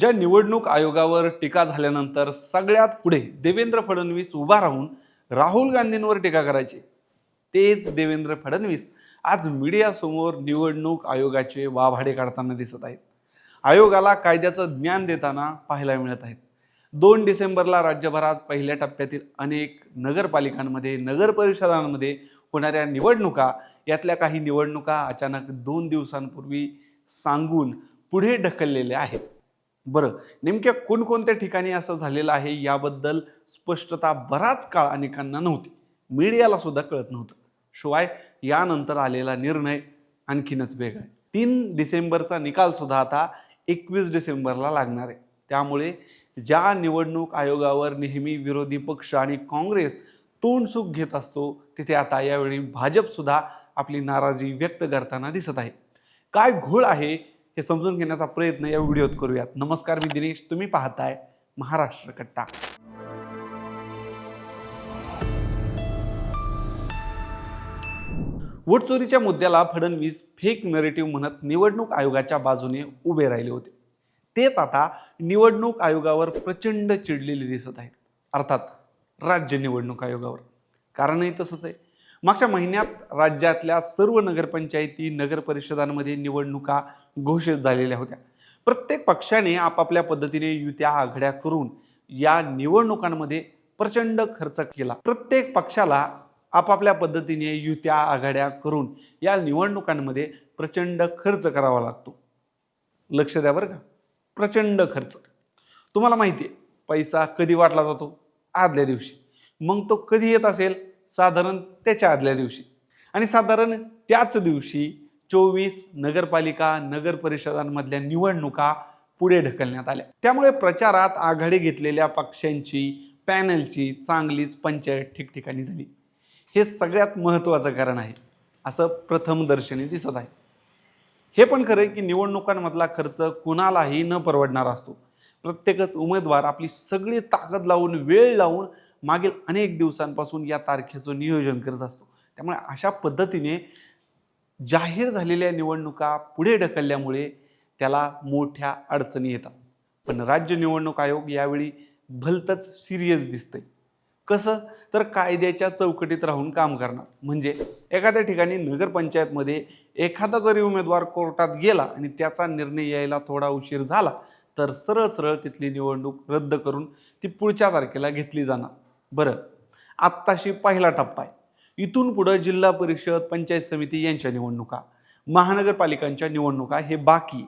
ज्या निवडणूक आयोगावर टीका झाल्यानंतर सगळ्यात पुढे देवेंद्र फडणवीस उभा राहून राहुल गांधींवर टीका करायचे. तेच देवेंद्र फडणवीस आज मीडियासमोर निवडणूक आयोगाचे वाभाडे काढताना दिसत आहेत. आयोगाला कायद्याचं ज्ञान देताना पाहायला मिळत आहेत. दोन डिसेंबरला राज्यभरात पहिल्या टप्प्यातील अनेक नगरपालिकांमध्ये नगर परिषदांमध्ये होणाऱ्या निवडणुका यातल्या काही निवडणुका अचानक दोन दिवसांपूर्वी सांगून पुढे ढकललेल्या आहेत. बरं नेमक्या कोणकोणत्या ठिकाणी असं झालेलं आहे याबद्दल स्पष्टता बराच काळ अनेकांना नव्हती. मीडियाला सुद्धा कळत नव्हतं. शिवाय यानंतर आलेला निर्णय आणखीनच वेगळा आहे. तीन डिसेंबरचा निकाल सुद्धा आता एकवीस डिसेंबरला लागणार आहे. त्यामुळे ज्या निवडणूक आयोगावर नेहमी विरोधी पक्ष आणि काँग्रेस तोंडसुख घेत असतो तिथे आता यावेळी भाजपसुद्धा आपली नाराजी व्यक्त करताना दिसत आहे. काय घोळ आहे हे समजून घेण्याचा प्रयत्न या व्हिडिओत करूयात. नमस्कार मी दिनेश तुम्ही पाहताय महाराष्ट्र कट्टा. वोट चोरीच्या मुद्द्याला फडणवीस फेक नरेटिव्ह म्हणत निवडणूक आयोगाच्या बाजूने उभे राहिले होते. तेच आता निवडणूक आयोगावर प्रचंड चिडलेले दिसत आहेत अर्थात राज्य निवडणूक आयोगावर. कारणही तसंच आहे. मागच्या महिन्यात राज्यातल्या सर्व नगरपंचायती नगरपरिषदांमध्ये निवडणुका घोषित झालेल्या होत्या. प्रत्येक पक्षाने आपापल्या पद्धतीने युत्या आघाड्या करून या निवडणुकांमध्ये प्रचंड खर्च केला. प्रत्येक पक्षाला आपापल्या पद्धतीने युत्या आघाड्या करून या निवडणुकांमध्ये प्रचंड खर्च करावा लागतो. लक्ष द्या बरं का. प्रचंड खर्च. तुम्हाला माहिती आहे पैसा कधी वाटला जातो? आदल्या दिवशी. मग तो कधी येत असेल? साधारण त्याच्या आदल्या दिवशी. आणि साधारण त्याच दिवशी चोवीस नगरपालिका नगर परिषदांमधल्या निवडणुका पुढे ढकलण्यात आल्या. त्यामुळे प्रचारात आघाडी घेतलेल्या पक्षांची पॅनलची चांगलीच पंचायत ठिकठिकाणी झाली. हे सगळ्यात महत्त्वाचं कारण आहे असं प्रथमदर्शनी दिसत आहे. हे पण खरं की निवडणुकांमधला खर्च कुणालाही न परवडणारा असतो. प्रत्येकच उमेदवार आपली सगळी ताकद लावून वेळ लावून मागील अनेक दिवसांपासून या तारखेचं नियोजन करत असतो. त्यामुळे अशा पद्धतीने जाहीर झालेल्या निवडणुका पुढे ढकलल्यामुळे त्याला मोठ्या अडचणी येतात. पण राज्य निवडणूक आयोग यावेळी भलतंच सिरियस दिसतंय. कसं? तर कायद्याच्या चौकटीत राहून काम करणार. म्हणजे एखाद्या ठिकाणी नगरपंचायतमध्ये एखादा जरी उमेदवार कोर्टात गेला आणि त्याचा निर्णय यायला थोडा उशीर झाला तर सरळ सरळ तिथली निवडणूक रद्द करून ती पुढच्या तारखेला घेतली जाणार. बरं. आत्ताशी पहिला टप्पा आहे. इथून पुढं जिल्हा परिषद पंचायत समिती यांच्या निवडणुका महानगरपालिकांच्या निवडणुका हे बाकी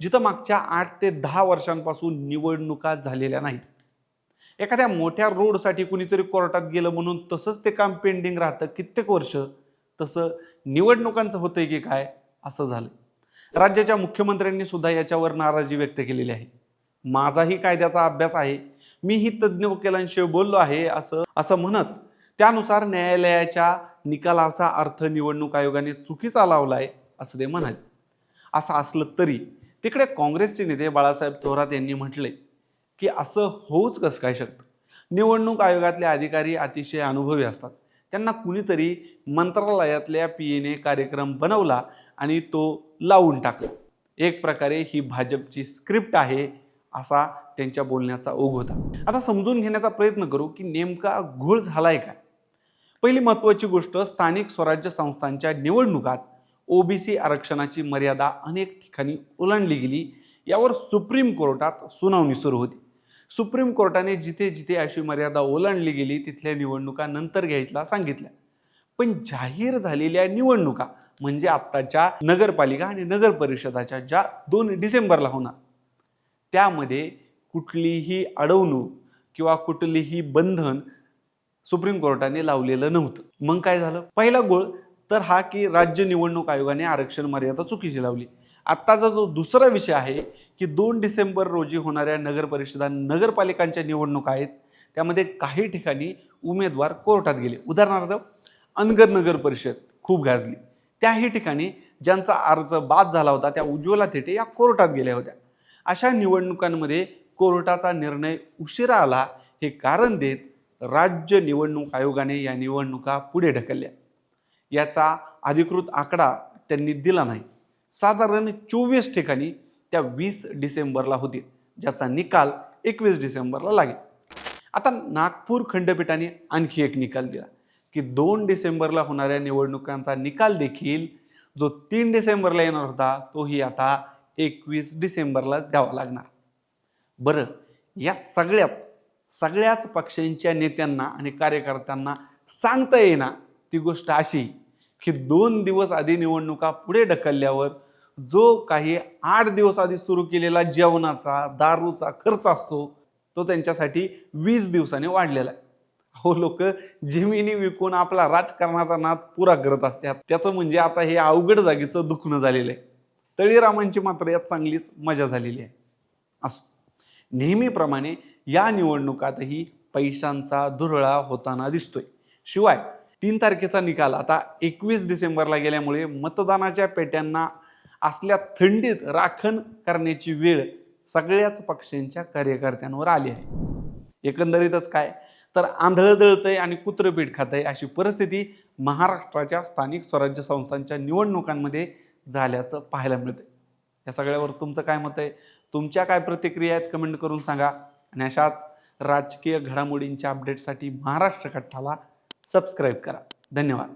जिथं मागच्या आठ ते दहा वर्षांपासून निवडणुका झालेल्या नाहीत. एखाद्या मोठ्या रोडसाठी कुणीतरी कोर्टात गेलं म्हणून तसंच ते काम पेंडिंग राहतं कित्येक वर्ष. तसं निवडणुकांचं होतंय की काय? असं झालं राज्याच्या मुख्यमंत्र्यांनी सुद्धा याच्यावर नाराजी व्यक्त केलेली आहे. माझाही कायद्याचा अभ्यास आहे. मीही तज्ज्ञ वकिलांशी बोललो आहे असं असं म्हणत त्यानुसार न्यायालयाच्या निकालाचा अर्थ निवडणूक आयोगाने चुकीचा लावलाय असं ते म्हणाले. असं असलं तरी तिकडे काँग्रेसचे नेते बाळासाहेब थोरात यांनी म्हटले की असं होऊच कसं काय शकतं? निवडणूक आयोगातले अधिकारी अतिशय अनुभवी असतात. त्यांना कुणीतरी मंत्रालयातल्या पी एने कार्यक्रम बनवला आणि तो लावून टाकला. एक प्रकारे ही भाजपची स्क्रिप्ट आहे असा त्यांच्या बोलण्याचा ओघ होता. आता समजून घेण्याचा प्रयत्न करू की नेमका घोळ झालाय काय? पहिली महत्त्वाची गोष्ट स्थानिक स्वराज्य संस्थांच्या निवडणुकात ओबीसी आरक्षणाची मर्यादा अनेक ठिकाणी ओलांडली गेली. यावर सुप्रीम कोर्टात सुनावणी सुरू होती. सुप्रीम कोर्टाने जिथे जिथे अशी मर्यादा ओलांडली गेली तिथल्या निवडणुका नंतर घ्यायला सांगितल्या. पण जाहीर झालेल्या निवडणुका म्हणजे आत्ताच्या नगरपालिका आणि नगर परिषदाच्या ज्या दोन डिसेंबरला होणार त्यामध्ये कुठलीही अडवणूक किंवा कुठलीही बंधन सुप्रीम कोर्टाने लावलेलं नव्हतं. मग काय झालं? पहिला गोळ तर हा की राज्य निवडणूक आयोगाने आरक्षण मर्यादा चुकीची लावली. आत्ताचा जो दुसरा विषय आहे की दोन डिसेंबर रोजी होणाऱ्या नगरपरिषदा नगरपालिकांच्या निवडणुका आहेत त्यामध्ये काही ठिकाणी उमेदवार कोर्टात गेले. उदाहरणार्थ अनगर नगर परिषद खूप गाजली. त्याही ठिकाणी ज्यांचा अर्ज बाद झाला होता त्या उज्ज्वला थेटे या कोर्टात गेल्या होत्या. अशा निवडणुकांमध्ये कोर्टाचा निर्णय उशिरा आला हे कारण देत राज्य निवडणूक आयोगाने या निवडणुका पुढे ढकलल्या. याचा अधिकृत आकडा त्यांनी दिला नाही. साधारण चोवीस ठिकाणी त्या वीस डिसेंबरला होतील ज्याचा निकाल एकवीस डिसेंबरला लागेल. आता नागपूर खंडपीठाने आणखी एक निकाल दिला की दोन डिसेंबरला होणाऱ्या निवडणुकांचा निकाल देखील जो तीन डिसेंबरला येणार होता तोही आता एकवीस डिसेंबरलाच द्यावा लागणार. बरं या सगळ्यात सगळ्याच पक्षांच्या नेत्यांना आणि कार्यकर्त्यांना सांगता येईना ती गोष्ट अशी की दोन दिवस आधी निवडणुका पुढे ढकलल्यावर जो काही आठ दिवस आधी सुरू केलेला जेवणाचा दारूचा खर्च असतो तो त्यांच्यासाठी वीस दिवसांनी वाढलेला आहे. हो लोक जमिनी विकून आपला राजकारणाचा नाद पुरा करत असतात. त्याचं म्हणजे आता हे अवघड जागेचं दुखणं झालेलं आहे. तळीरामांची मात्र यात चांगलीच मजा झालेली आहे. असो. नेहमीप्रमाणे या निवडणुकातही पैशांचा दुरळा होताना दिसतोय. शिवाय तीन तारखेचा निकाल आता एकवीस डिसेंबरला गेल्यामुळे मतदानाच्या पेट्यांना असल्या थंडीत राखण करण्याची वेळ सगळ्याच पक्षांच्या कार्यकर्त्यांवर आली आहे. एकंदरीतच काय? तर आंधळं दळतंय आणि कुत्रपीठ खातंय अशी परिस्थिती महाराष्ट्राच्या स्थानिक स्वराज्य संस्थांच्या निवडणुकांमध्ये झाल्याचं पाहायला मिळतंय. या सगळ्यावर तुमचं काय मत आहे? तुमच्या काय प्रतिक्रिया आहेत कमेंट करून सांगा. आणि अशाच राजकीय घडामोडींच्या अपडेटसाठी महाराष्ट्र कट्टाला सबस्क्राईब करा. धन्यवाद.